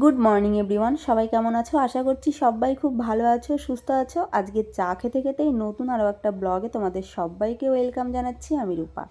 Good morning everyone সবাই কেমন আছো? আশা করছি সবাই খুব ভালো আছো, সুস্থ আছো। আজকে চা খেতে খেতেই নতুন আরও একটা ব্লগে তোমাদের সবাইকে ওয়েলকাম জানাচ্ছি, আমি রূপা।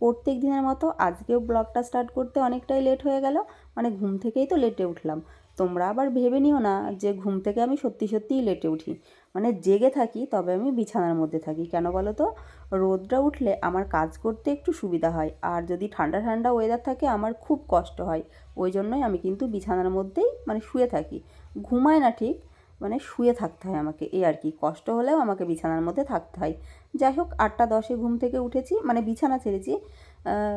প্রত্যেক দিনের মতো আজকেও ব্লগটা স্টার্ট করতে অনেকটাই লেট হয়ে গেল মানে ঘুম থেকেই তো লেটে উঠলাম। তোমরা আবার ভেবে নিও না যে ঘুম থেকে আমি সত্যি সত্যিই লেটে উঠি। মানে জেগে থাকি, তবে আমি বিছানার মধ্যে থাকি। কেন বলো তো? রোদটা উঠলে আমার কাজ করতে একটু সুবিধা হয়। আর যদি ঠান্ডা ঠান্ডা ওয়েদার থাকে, আমার খুব কষ্ট হয়। ওই জন্যই আমি কিন্তু বিছানার মধ্যেই মানে শুয়ে থাকি। ঘুমায় না ঠিক মানে শুয়ে থাকতে হয় আমাকে। এই আর কি, কষ্ট হলেও আমাকে বিছানার মধ্যে থাকতে হয়। যাই হোক, আটটা দশে ঘুম থেকে উঠেছি মানে বিছানা ছেড়েছি।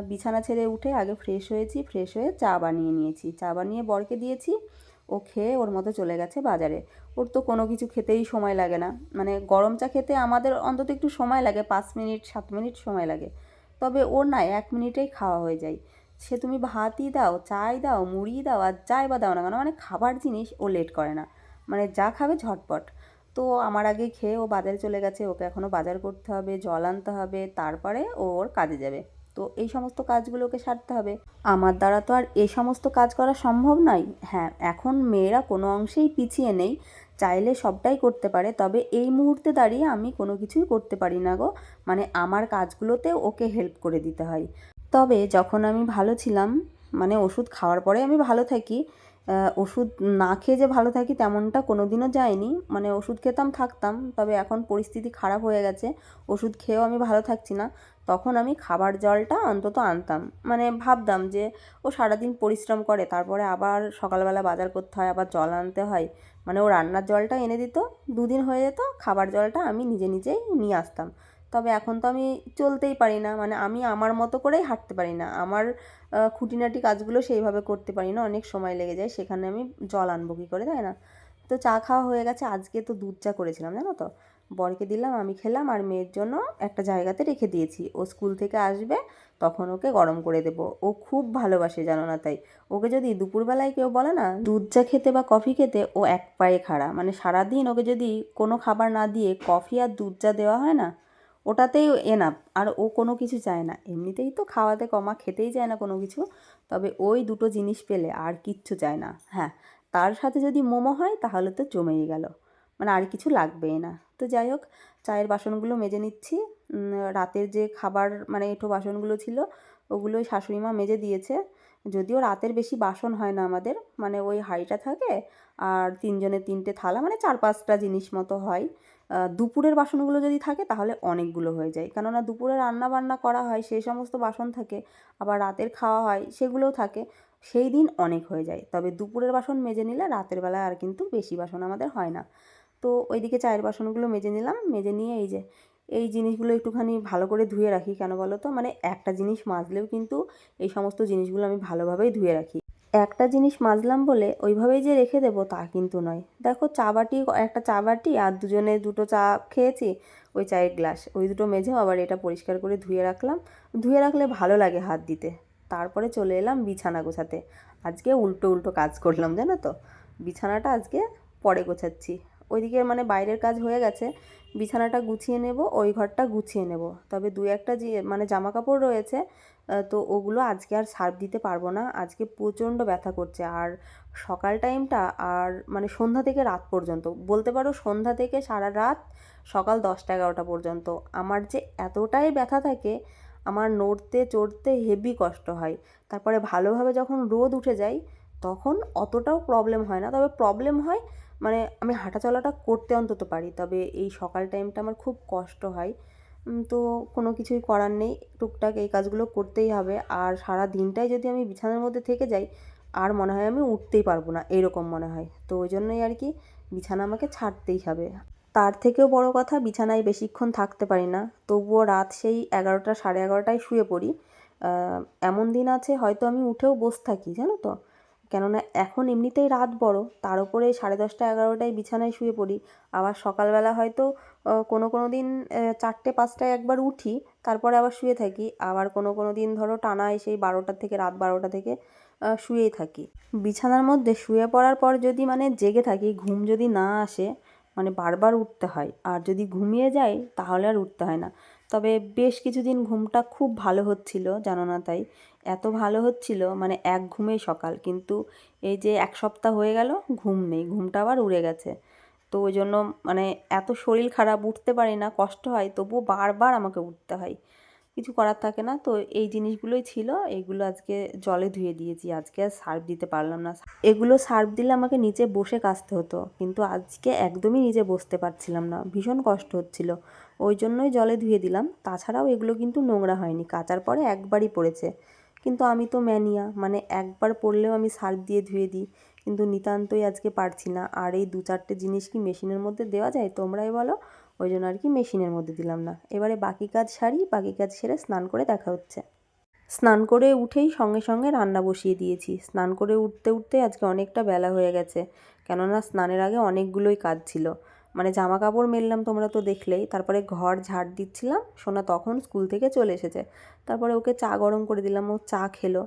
বিছানা ছেড়ে উঠে আগে ফ্রেশ হয়েছি ফ্রেশ হয়ে চা বানিয়ে নিয়েছি। চা বানিয়ে বরকে দিয়েছি। ও খেয়ে ওর মতো চলে গেছে বাজারে। ওর তো কোনো কিছু খেতেই সময় লাগে না। মানে গরম চা খেতে আমাদের অন্তত একটু সময় লাগে, পাঁচ মিনিট, সাত মিনিট সময় লাগে। তবে ওর না এক মিনিটেই খাওয়া হয়ে যায়। সে তুমি ভাতই দাও, চাই দাও, মুড়ি দাও আর যাই বা দাও না কেন মানে খাবার জিনিস ও লেট করে না। মানে যা খাবে ঝটপট। তো আমার আগে খেয়ে ও বাজারে চলে গেছে, ওকে এখনও বাজার করতে হবে, জল আনতে হবে, তারপরে ও ওর কাজে যাবে। তো এই সমস্ত কাজগুলোকে সারতে হবে। আমার দ্বারা তো আর এই সমস্ত কাজ করা সম্ভব নয়। হ্যাঁ এখন মেয়েরা কোনো অংশেই পিছিয়ে নেই। চাইলে সবটাই করতে পারে, তবে এই মুহূর্তে দাঁড়িয়ে আমি কোনো কিছুই করতে পারি না গো। মানে আমার কাজগুলোতে ওকে হেল্প করে দিতে হয়। তবে যখন আমি ভালো ছিলাম মানে ওষুধ খাওয়ার পরে আমি ভালো থাকি ওষুধ না খেয়ে যে ভালো থাকি তেমনটা কোনো দিনও যায়নি। মানে ওষুধ খেতাম, থাকতাম, তবে এখন পরিস্থিতি খারাপ হয়ে গেছে। ওষুধ খেয়েও আমি ভালো থাকছি না। তখন আমি খাবার জলটা অন্তত আনতাম। মানে ভাবতাম যে ও সারাদিন পরিশ্রম করে, তারপরে আবার সকালবেলা বাজার করতে হয়, আবার জল আনতে হয়। মানে ও রান্নার জলটা এনে দিত, দুদিন হয়ে যেত, খাবার জলটা আমি নিজে নিজেই নিয়ে আসতাম। তবে এখন তো আমি চলতেই পারি না। মানে আমি আমার মতো করেই হাঁটতে পারি না। আমার খুঁটিনাটি কাজগুলো সেইভাবে করতে পারি না। অনেক সময় লেগে যায়। সেখানে আমি জল আনব কী করে, তাই না? তো চা খাওয়া হয়ে গেছে। আজকে তো দুধ চা করেছিলাম, জানো তো? বরকে দিলাম, আমি খেলাম আর মেয়ের জন্য একটা জায়গাতে রেখে দিয়েছি। ও স্কুল থেকে আসবে, তখন ওকে গরম করে দেবো। ও খুব ভালোবাসে, জানো না তাই? ওকে যদি দুপুরবেলায় কেউ বলে না, দুধ চা খেতে বা কফি খেতে, ও এক পায়ে খাড়া। মানে সারাদিন ওকে যদি কোনো খাবার না দিয়ে কফি আর দুধ চা দেওয়া হয় না ওটাতেই এনাফ আর ও কোনো কিছু চায় না। এমনিতেই তো খাওয়াতে কমা খেতেই চায় না কোনো কিছু, তবে ওই দুটো জিনিস পেলে আর কিচ্ছু চায় না। হ্যাঁ তার সাথে যদি মোমো হয়, তাহলে তো জমেই গেল। মানে আর কিছু লাগবেই না। তো যাই হোক, চায়ের বাসনগুলো মেজে নিচ্ছি। রাতের যে খাবার মানে এঁঠো বাসনগুলো ছিল, ওগুলোই শাশুড়ি মা মেজে দিয়েছে। যদিও রাতের বেশি বাসন হয় না আমাদের মানে ওই হাঁড়িটা থাকে আর তিনজনের তিনটে থালা মানে চার পাঁচটা জিনিস মতো হয়। দুপুরের বাসনগুলো যদি থাকে তাহলে অনেকগুলো হয়ে যায়। কেননা দুপুরে রান্না বান্না করা হয়, সেই সমস্ত বাসন থাকে, আবার রাতের খাওয়া হয়, সেগুলোও থাকে, সেই দিন অনেক হয়ে যায়। তবে দুপুরের বাসন মেজে নিলে রাতের বেলায় আর কিন্তু বেশি বাসন আমাদের হয় না। তো ওইদিকে চায়ের বাসনগুলো মেজে নিলাম, মেজে নিয়ে এই যে এই জিনিসগুলো একটুখানি ভালো করে ধুয়ে রাখি, কেন বলো তো? মানে একটা জিনিস মাজলেও কিন্তু এই সমস্ত জিনিসগুলো আমি ভালোভাবেই ধুয়ে রাখি। একটা জিনিস মাজলাম বলে ওইভাবেই যে রেখে দেবো তা কিন্তু নয়। দেখো চা বাটি, একটা চা বাটি আর দুজনে দুটো চা খেয়েছি, ওই চায়ের গ্লাস। ওই দুটো মেঝেও আবার এটা পরিষ্কার করে ধুয়ে রাখলাম। ধুয়ে রাখলে ভালো লাগে হাত দিতে। তারপরে চলে এলাম বিছানা গোছাতে। আজকে উল্টো উল্টো কাজ করলাম, জানো তো? বিছানাটা আজকে পরে গোছাচ্ছি। ওইদিকে মানে বাইরের কাজ হয়ে গেছে। বিছানাটা গুছিয়ে নেব, ওই ঘরটা গুছিয়ে নেব। তবে দু একটা যে মানে জামা কাপড় রয়েছে তো ওগুলো আজকে আর সার্ফ দিতে পারব না। আজকে প্রচণ্ড ব্যথা করছে। আর সকাল টাইমটা আর মানে সন্ধ্যা থেকে রাত পর্যন্ত, বলতে পারো সন্ধ্যা থেকে সারা রাত সকাল দশটা এগারোটা পর্যন্ত, আমার যে এতটাই ব্যথা থাকে, আমার নড়তে চড়তে হেভি কষ্ট হয়। তারপরে ভালোভাবে যখন রোদ উঠে যায়, তখন অতটাও প্রবলেম হয় না। তবে প্রবলেম হয় মানে আমি হাঁটা চলাটা করতে অন্তত পারি, তবে এই সকাল টাইমটা আমার খুব কষ্ট হয়। তো কোনো কিছুই করার নেই, টুকটাক এই কাজগুলো করতেই হবে। আর সারা দিনটাই যদি আমি বিছানার মধ্যে থেকে যাই, আর মনে হয় আমি উঠতেই পারব না, এরকম মনে হয়। তো ওই জন্যই আর কি বিছানা আমাকে ছাড়তেই হবে। তার থেকেও বড় কথা, বিছানায় বেশিক্ষণ থাকতে পারি না। তবুও রাত সেই এগারোটা, সাড়ে এগারোটায় শুয়ে পড়ি। এমন দিন আছে, হয়তো আমি উঠেও বসে থাকি, জানো তো? কেননা এখন এমনিতেই রাত বড়, তার উপরে সাড়ে দশটা এগারোটায় বিছানায় শুয়ে পড়ি। আবার সকালবেলা হয়তো কোনো কোনো দিন চারটে পাঁচটায় একবার উঠি, তারপরে আবার শুয়ে থাকি। আবার কোনো কোনো দিন ধরো টানা সেই বারোটা থেকে রাত বারোটা থেকে শুয়েই থাকি। বিছানার মধ্যে শুয়ে পড়ার পর যদি মানে জেগে থাকি, ঘুম যদি না আসে মানে বারবার উঠতে হয়। আর যদি ঘুমিয়ে যাই, তাহলে আর উঠতে হয় না। তবে বেশ কিছুদিন ঘুমটা খুব ভালো হচ্ছিল, জানো না তাই? এত ভালো হচ্ছিল মানে এক ঘুমেই সকাল, কিন্তু এই যে এক সপ্তাহ হয়ে গেল, ঘুম নেই, ঘুমটা আবার উড়ে গেছে। তো ওই জন্য মানে এত শরীর খারাপ, উঠতে পারি না, কষ্ট হয়, তবুও বারবার আমাকে উঠতে হয়। কিছু করার থাকে না, তো এই জিনিসগুলোই ছিল, এগুলো আজকে জলে ধুয়ে দিয়েছি, আজকে আর সার্ফ দিতে পারলাম না। এগুলো সার্ফ দিলে আমাকে নিচে বসে কাচতে হতো, কিন্তু আজকে একদমই নিচে বসতে পারছিলাম না, ভীষণ কষ্ট হচ্ছিল। ওই জন্যই জলে ধুয়ে দিলাম। তাছাড়াও এগুলো কিন্তু নোংরা হয়নি, কাচার পরে একবারই পড়েছে। কিন্তু আমি তো ম্যানিয়া মানে একবার পড়লেও আমি সার্ফ দিয়ে ধুয়ে দিই। কিন্তু নিতান্তই আজকে পারছি না। আর এই দু চারটে জিনিস কি মেশিনের মধ্যে দেওয়া যায় তোমরাই বলো? ওই জন্য আর কি মেশিনের মধ্যে দিলাম না। এবারে বাকি কাজ সারি, বাকি কাজ সেরে স্নান করে দেখা হচ্ছে। স্নান করে উঠেই সঙ্গে সঙ্গে রান্না বসিয়ে দিয়েছি। স্নান করে উঠতে উঠতে আজকে অনেকটা বেলা হয়ে গেছে। কেননা স্নানের আগে অনেকগুলোই কাজ ছিল। মানে জামা কাপড় মেললাম তোমরা তো দেখলেই। তারপরে ঘর ঝাড় দিচ্ছিলাম, সোনা তখন স্কুল থেকে চলে এসেছে। তারপরে ওকে চা গরম করে দিলাম, ও চা খেলো,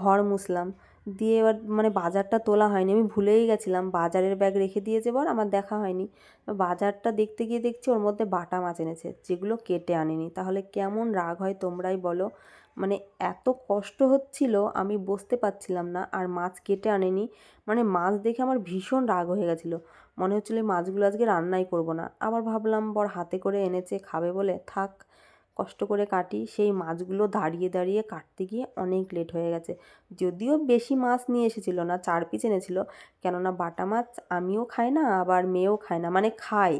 ঘর মুছলাম। দিয়ে এবার মানে বাজারটা তোলা হয়নি, আমি ভুলেই গেছিলাম। বাজারের ব্যাগ রেখে দিয়েছে বর, আমার দেখা হয়নি। বাজারটা দেখতে গিয়ে দেখছি ওর মধ্যে বাটা মাছ এনেছে, যেগুলো কেটে আনেনি। তাহলে কেমন রাগ হয় তোমরাই বলো। মানে এত কষ্ট হচ্ছিল, আমি বসতে পারছিলাম না আর মাছ কেটে আনেনি। মানে মাছ দেখে আমার ভীষণ রাগ হয়ে গেছিল। মনে হচ্ছিল মাছগুলো আজকে রান্নাই করব না। আবার ভাবলাম, বর হাতে করে এনেছে, খাবে বলে? থাক, কষ্ট করে কাটি। সেই মাছগুলো দাঁড়িয়ে দাঁড়িয়ে কাটতে গিয়ে অনেক লেট হয়ে গেছে। যদিও বেশি মাছ নিয়ে এসেছিল না, চার পিস এনেছিল। কেননা বাটা মাছ আমিও খাই না, আবার মেয়েও খায় না মানে খাই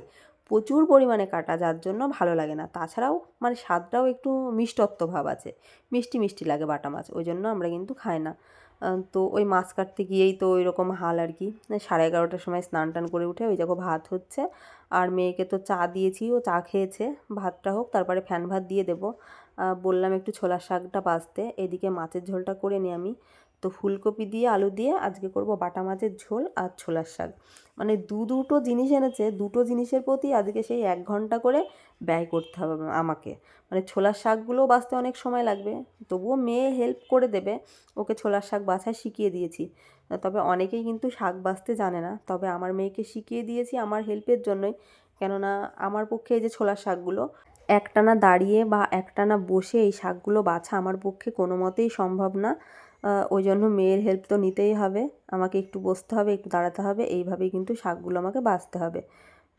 প্রচুর পরিমাণে কাটা, যার জন্য ভালো লাগে না। তাছাড়াও মানে স্বাদটাও একটু মিষ্টত্ব ভাব আছে। মিষ্টি মিষ্টি লাগে বাটা মাছ, ওই জন্য আমরা কিন্তু খাই না। তো ওই মাছ কাটতে গিয়েই তো ওই রকম হাল আর কি। সাড়ে এগারোটার সময় স্নান টান করে উঠে ওই দেখো ভাত হচ্ছে। আর মেয়েকে তো চা দিয়েছি, ও চা খেয়েছে। ভাতটা হোক, তারপরে ফ্যান ভাত দিয়ে দেবো। বললাম একটু ছোলার শাকটা বাঁচতে এদিকে মাছের ঝোলটা করে নিই আমি। তো ফুলকপি দিয়ে, আলু দিয়ে আজকে করব বাটা মাছের ঝোল আর ছোলার শাক। মানে দু দুটো জিনিস এনেছে, দুটো জিনিসের প্রতি আজকে সেই এক ঘণ্টা করে ব্যয় করতে হবে আমাকে। মানে ছোলার শাকগুলোও বাঁচতে অনেক সময় লাগবে, তবুও মেয়ে হেল্প করে দেবে, ওকে ছোলার শাক বাছা শিখিয়ে দিয়েছি। তবে অনেকেই কিন্তু শাক বাছতে জানে না, তবে আমার মেয়েকে শিখিয়ে দিয়েছি আমার হেল্পের জন্যই। কেননা আমার পক্ষে এই যে ছোলার শাকগুলো, একটানা দাঁড়িয়ে বা একটানা বসে এই শাকগুলো বাছা আমার পক্ষে কোনো মতেই সম্ভব না। ওই জন্য মেয়ের হেল্প তো নিতেই হবে। আমাকে একটু বসতে হবে, একটু দাঁড়াতে হবে। এইভাবেই কিন্তু শাকগুলো আমাকে বাছতে হবে।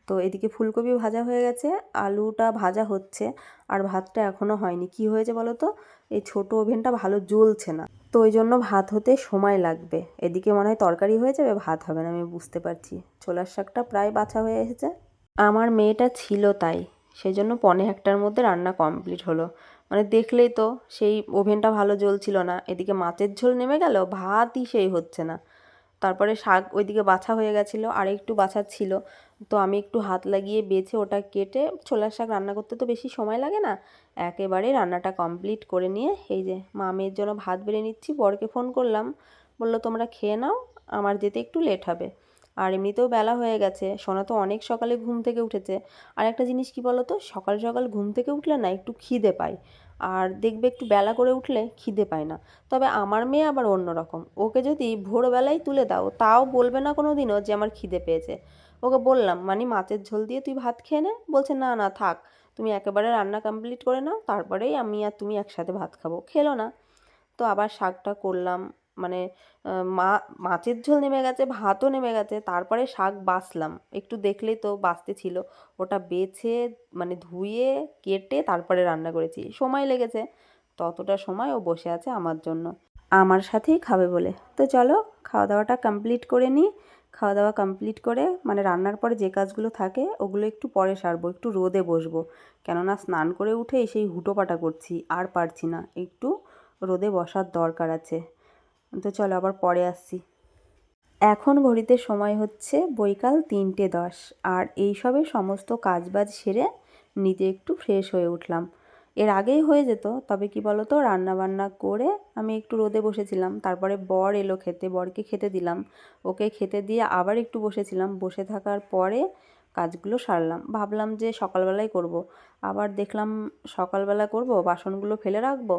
তো এদিকে ফুলকপি ভাজা হয়ে গেছে, আলুটা ভাজা হচ্ছে, আর ভাতটা এখনও হয়নি। কি হয়েছে বলো তো? এই ছোটো ওভেনটা ভালো জ্বলছে না। তো ওই জন্য ভাত হতে সময় লাগবে। এদিকে মনে হয় তরকারি হয়ে যাবে, ভাত হবে না, আমি বুঝতে পারছি। ছোলার শাকটা প্রায় বাছা হয়ে এসেছে। আমার মেয়েটা ছিল তাই। সেই জন্য পনে একটার মধ্যে রান্না কমপ্লিট হলো। মানে দেখলেই তো সেই ওভেনটা ভালো জ্বলছিল না। এদিকে মাছের ঝোল নেমে গেল, ভাতই সেই হচ্ছে না। তারপরে শাক ওইদিকে বাছা হয়ে গেছিল আর একটু বাছা ছিল। তো আমি একটু হাত লাগিয়ে বেছে ওটা কেটে ছোলার শাক রান্না করতে তো বেশি সময় লাগে না। একেবারে রান্নাটা কমপ্লিট করে নিয়ে এই যে মামের জন্য ভাত বেড়ে নিচ্ছি, বরকে ফোন করলাম। বলল, তোমরা খেয়ে নাও, আমার যেতে একটু লেট হবে। আর এমনিতেও বেলা হয়ে গেছে। সোনা তো অনেক সকালে ঘুম থেকে উঠেছে। আর একটা জিনিস কি বলো তো সকাল সকাল ঘুম থেকে উঠলে না একটু খিদে পায়। আর দেখবে একটু বেলা করে উঠলে খিদে পায় না। তবে আমার মেয়ে আবার অন্যরকম ওকে যদি ভোরবেলায় তুলে দাও, তাও বলবে না কোনো দিনও যে আমার খিদে পেয়েছে। ওকে বললাম মানে মাছের ঝোল দিয়ে তুই ভাত খেয়ে নে। বলছে, না না, থাক। তুমি একেবারে রান্না কমপ্লিট করে নাও। তারপরেই আমি আর তুমি একসাথে ভাত খাব। খেলো না। তো আবার শাকটা করলাম। মানে মা, মাছের ঝোল নেমে গেছে, ভাতও নেমে গেছে, তারপরে শাক বাছলাম। একটু দেখলেই তো বাছতে ছিল। ওটা বেছে মানে ধুয়ে, কেটে তারপরে রান্না করেছি। সময় লেগেছে, ততটা সময় ও বসে আছে আমার জন্য। আমার সাথেই খাবে বলে। তো চলো খাওয়া দাওয়াটা কমপ্লিট করে নিই। খাওয়া দাওয়া কমপ্লিট করে মানে রান্নার পরে যে কাজগুলো থাকে, ওগুলো একটু পরে সারবো, একটু রোদে বসবো। কেননা স্নান করে উঠে সেই হুটোপাটা করছি, আর পারছি না। একটু রোদে বসার দরকার আছে। তো চলো আবার পরে আসছি। এখন ঘড়িতে সময় হচ্ছে বৈকাল তিনটে দশ। আর এইসবে সমস্ত কাজবাজ সেরে নিজে একটু ফ্রেশ হয়ে উঠলাম। এর আগেই হয়ে যেত, তবে কি বলতো রান্না বান্না করে আমি একটু রোদে বসেছিলাম। তারপরে বর এলো খেতে, বরকে খেতে দিলাম। ওকে খেতে দিয়ে আবার একটু বসেছিলাম। বসে থাকার পরে কাজগুলো সারলাম। ভাবলাম যে সকালবেলায় করব। আবার দেখলাম সকালবেলা করব, বাসনগুলো ফেলে রাখব।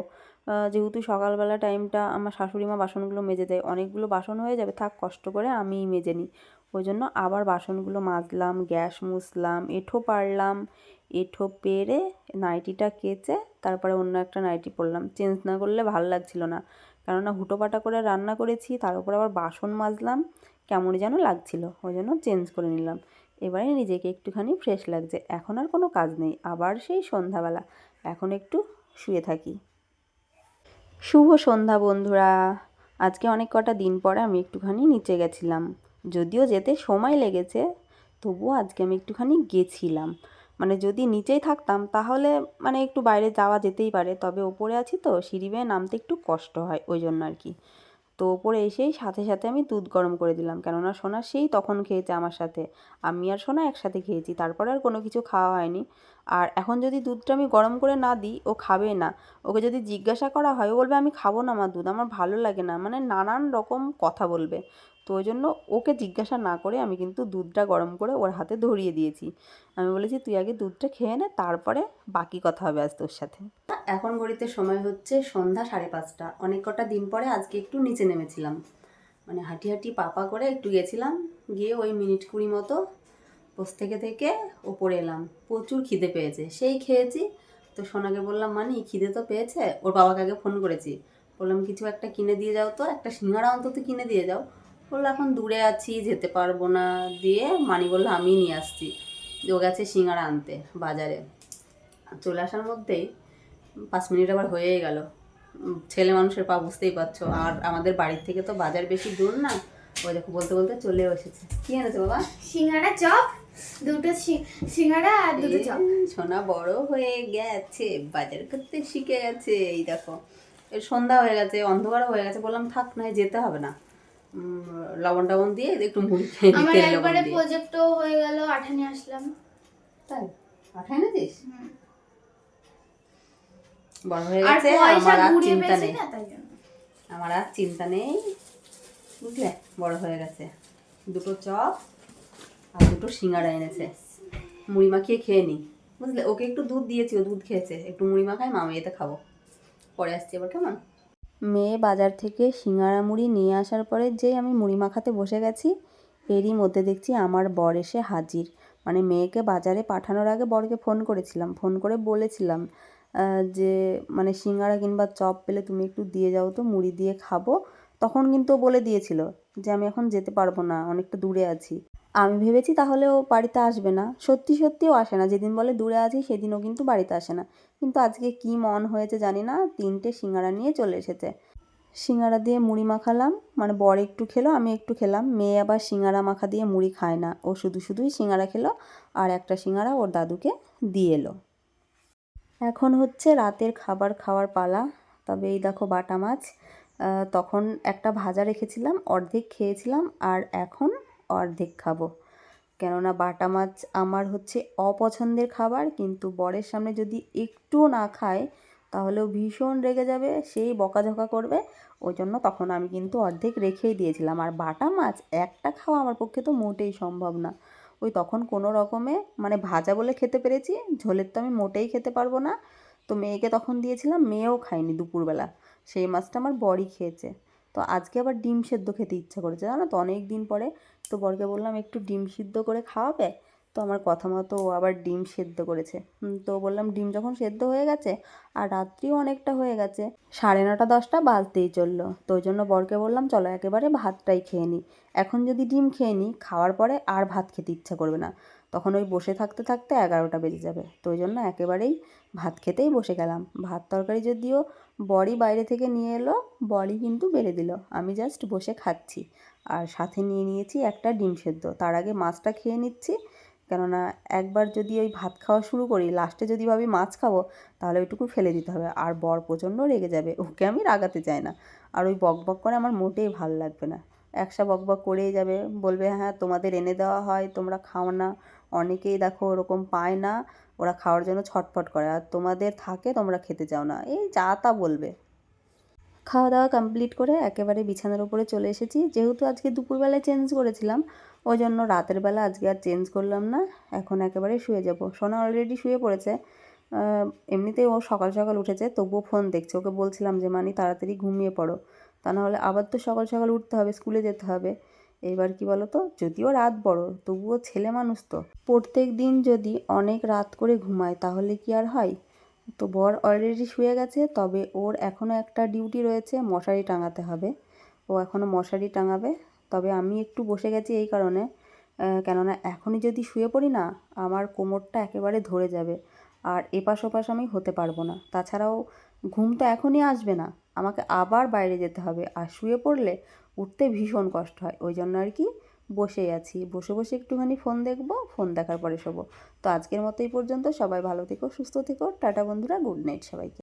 যেহেতু সকালবেলা টাইমটা আমার শাশুড়ি মা বাসনগুলো মেজে দেয়, অনেকগুলো বাসন হয়ে যাবে, থাক কষ্ট করে আমিই মেজে নিই। ওই জন্য আবার বাসনগুলো মাজলাম, গ্যাস মুছলাম, এঁঠো পারলাম, এঁঠো পেরে নাইটিটা কেচে তারপরে অন্য একটা নাইটি পরলাম। চেঞ্জ না করলে ভালো লাগছিল না। কেননা হুটোপাটা করে রান্না করেছি, তার উপর আবার বাসন মাজলাম, কেমন যেন লাগছিল, ওই জন্য চেঞ্জ করে নিলাম। এবারে নিজেকে একটুখানি ফ্রেশ লাগছে। এখন আর কোনো কাজ নেই, আবার সেই সন্ধ্যাবেলা। এখন একটু শুয়ে থাকি। শুভ সন্ধ্যা, বন্ধুরা। আজকে অনেক কটা দিন পরে আমি একটুখানি নিচে গেছিলাম। যদিও যেতে সময় লেগেছে, তবুও আজকে আমি একটুখানি গেছিলাম। মানে যদি নিচেই থাকতাম, তাহলে মানে একটু বাইরে যাওয়া যেতেই পারে, তবে ওপরে আছি তো, সিঁড়ি বেয়ে নামতে একটু কষ্ট হয়, ওই জন্য আর কি। তো ওপরে এসেই সাথে সাথে আমি দুধ গরম করে দিলাম। কেননা সোনা সেই তখন খেয়েছে আমার সাথে। আমি আর সোনা একসাথে খেয়েছি। তারপরে আর কোনো কিছু খাওয়া হয়নি। আর এখন যদি দুধটা আমি গরম করে না দিই, ও খাবে না। ওকে যদি জিজ্ঞাসা করা হয়, ও বলবে, আমি খাব না আমার দুধ, আমার ভালো লাগে না। মানে নানান রকম কথা বলবে। তো ওই জন্য ওকে জিজ্ঞাসা না করে আমি কিন্তু দুধটা গরম করে ওর হাতে ধরিয়ে দিয়েছি। আমি বলেছি, তুই আগে দুধটা খেয়ে নে, তারপরে বাকি কথা হবে আজ তোর সাথে। এখন ঘড়িতে সময় হচ্ছে সন্ধ্যা সাড়ে পাঁচটা। অনেক কটা দিন পরে আজকে একটু নিচে নেমেছিলাম। মানে হাঁটি হাঁটি পাপা করে একটু গেছিলাম, গিয়ে ওই মিনিট কুড়ি মতো পোস্ট থেকে থেকে ওপরে এলাম। প্রচুর খিদে পেয়েছে। সেই খেয়েছি। তো সোনাকে বললাম, মানি, খিদে তো পেয়েছে। ওর বাবাকে আগে ফোন করেছি। বললাম, কিছু একটা কিনে দিয়ে যাও তো, একটা সিঙ্গারা অন্তত কিনে দিয়ে যাও। বলল এখন দূরে আছি যেতে পারব না। দিয়ে মানি বলল আমি নিয়ে আসছি। ও গেছে সিঙ্গাড়া আনতে বাজারে। চলে আসার মধ্যেই পাঁচ মিনিট আবার হয়েই গেল। ছেলে মানুষের পা বুঝতেই পারছ। আর আমাদের বাড়ির থেকে তো বাজার বেশি দূর না। ওই দেখো বলতে বলতে চলে এসেছে। কি এনেছে বাবা? সিঙ্গাড়া চপ দুটো সি- সিঙ্গাড়া আর দুটো চপ। সোনা বড় হয়ে গেছে বাজার করতে শিখে গেছে এই দেখো। সন্ধ্যা হয়ে গেছে অন্ধকার হয়ে গেছে বললাম থাক নাই যেতে হবে না। লবণ টবণ দিয়ে একটু মুড়ি খেয়ে আমার একবারে প্রজেক্টও হয়ে গেল আঠানে আসলাম। তাই? হুম। বড় হয়ে গেছে আমার আর চিন্তা নেই। আমার আর চিন্তা নেই। বুঝলে? বড় হয়ে গেছে। দুটো চপ আর দুটো সিঙ্গাড়া এনেছে। মুড়ি মাখিয়ে খেয়ে নি। বুঝলে? ওকে একটু দুধ দিয়েছি ও দুধ খেয়েছে। একটু মুড়ি মাখায় মামা এতে খাব। পরে আসছি এবার কেমন? মেয়ে বাজার থেকে শিঙারা মুড়ি নিয়ে আসার পরে যেই আমি মুড়ি মাখাতে বসে গেছি, এরই মধ্যে দেখছি আমার বর এসে হাজির। মানে মেয়েকে বাজারে পাঠানোর আগে বরকে ফোন করেছিলাম। ফোন করে বলেছিলাম যে মানে শিঙাড়া কিংবা চপ পেলে তুমি একটু দিয়ে যাও তো, মুড়ি দিয়ে খাব। তখন কিন্তু বলে দিয়েছিল যে আমি এখন যেতে পারব না, অনেকটা দূরে আছি। আমি ভেবেছি তাহলে ও বাড়িতে আসবে না। সত্যি সত্যিও আসে না। যেদিন বলে দূরে আছি, সেদিনও কিন্তু বাড়িতে আসে না। কিন্তু আজকে কি মন হয়েছে জানি না, তিনটে সিঙ্গাড়া নিয়ে চলে এসেছে। সিঙ্গাড়া দিয়ে মুড়ি মাখালাম মানে বর একটু খেলো, আমি একটু খেলাম। মেয়ে আবার সিঙ্গাড়া মাখা দিয়ে মুড়ি খায় না। ও শুধু শুধুই সিঙ্গাড়া খেলো, আর একটা সিঙ্গাড়া ওর দাদুকে দিয়ে এলো। এখন হচ্ছে রাতের খাবার খাওয়ার পালা। তবে এই দেখো বাটা মাছ। তখন একটা ভাজা রেখেছিলাম, অর্ধেক খেয়েছিলাম আর এখন অর্ধেক খাব। কেননা বাটা মাছ আমার হচ্ছে অপছন্দের খাবার, কিন্তু বরের সামনে যদি একটুও না খায়, তাহলেও ভীষণ রেগে যাবে, সেই বকাঝকা করবে। ওই জন্য তখন আমি কিন্তু অর্ধেক রেখেই দিয়েছিলাম। আর বাটা মাছ একটা খাওয়া আমার পক্ষে তো মোটেই সম্ভব না। ওই তখন কোনো রকমে মানে ভাজা বলে খেতে পেরেছি, ঝোলের তো আমি মোটেই খেতে পারব না। তো মেয়েকে তখন দিয়েছিলাম, মেয়েও খায়নি দুপুরবেলা। সেই মাছটা আমার বরই খেয়েছে। তো আজকে আবার ডিম সেদ্ধ খেতে ইচ্ছা করেছে। জানো তো অনেক দিন পরে তো বরকে বললাম, একটু ডিম সিদ্ধ করে খাওয়াবে? তো আমার কথা মতো ও আবার ডিম সেদ্ধ করেছে। তো বললাম, ডিম যখন সেদ্ধ হয়ে গেছে, আর রাত্রিও অনেকটা হয়ে গেছে, সাড়ে নটা দশটা বাজতেই চলল। তো ওই জন্য বরকে বললাম, চলো একেবারে ভাতটাই খেয়ে নিই এখন যদি ডিম খেয়ে নিই খাওয়ার পরে আর ভাত খেতে ইচ্ছা করবে না। তখন ওই বসে থাকতে থাকতে এগারোটা বেজে যাবে। তো ওই জন্য একেবারেই ভাত খেতেই বসে গেলাম। ভাত তরকারি যদিও বড়ি বাইরে থেকে নিয়ে এলো, বড়ি কিন্তু বেড়ে দিল। আমি জাস্ট বসে খাচ্ছি। আর সাথে নিয়ে নিয়েছি একটা ডিম সেদ্ধ। তার আগে মাছটা খেয়ে নিচ্ছি। কেননা একবার যদি ওই ভাত খাওয়া শুরু করি লাস্টে যদি ভাবি মাছ খাব, তাহলে ওইটুকু ফেলে দিতে হবে। আর বর প্রচণ্ড রেগে যাবে, ওকে আমি রাগাতে চাই না। আর ওই বক বক করে আমার মোটেই ভালো লাগবে না। একসা বক বক করেই যাবে। বলবে হ্যাঁ তোমাদের এনে দেওয়া হয়, তোমরা খাও না। অনেকেই দেখো ওরকম পায় না। ওরা খাওয়ার জন্য ছটফট করে। আর তোমাদের থাকে, তোমরা খেতে চাও না। এই যা তা বলবে। খাওয়া দাওয়া কমপ্লিট করে একেবারে বিছানার উপরে চলে এসেছি। যেহেতু আজকে দুপুরবেলায় চেঞ্জ করেছিলাম ওই জন্য রাতের বেলা আজকে আর চেঞ্জ করলাম না। এখন একেবারে শুয়ে যাব। সোনা অলরেডি শুয়ে পড়েছে। এমনিতেই ও সকাল সকাল উঠেছে, তবুও ফোন দেখছে। ওকে বলছিলাম যে, মানি, তাড়াতাড়ি ঘুমিয়ে পড়ো। তা নাহলে আবার তো সকাল সকাল উঠতে হবে, স্কুলে যেতে হবে। এবার কি বলো তো যদিও রাত বড়, তবুও ছেলে মানুষ তো। প্রত্যেক দিন যদি অনেক রাত করে ঘুমায়, তাহলে কি আর হয়? তো বর অলরেডি শুয়ে গেছে, তবে ওর এখনও একটা ডিউটি রয়েছে, মশারি টাঙাতে হবে। ও এখনও মশারি টাঙাবে, তবে আমি একটু বসে গেছি এই কারণে। কেননা এখনই যদি শুয়ে পড়ি না, আমার কোমরটা একেবারে ধরে যাবে। আর এপাশ ওপাশ আমি হতে পারব না। তাছাড়াও ঘুম তো এখনই আসবে না। আমাকে আবার বাইরে যেতে হবে। আর শুয়ে পড়লে উঠতে ভীষণ কষ্ট হয়। ওই জন্য আর কি বসে আছি। বসে বসে একটুখানি ফোন দেখব ফোন দেখার পরে শোবো। তো আজকের মতো এই পর্যন্ত। সবাই ভালো থেকো, সুস্থ থেকো। টাটা বন্ধুরা গুড নাইট সবাইকে।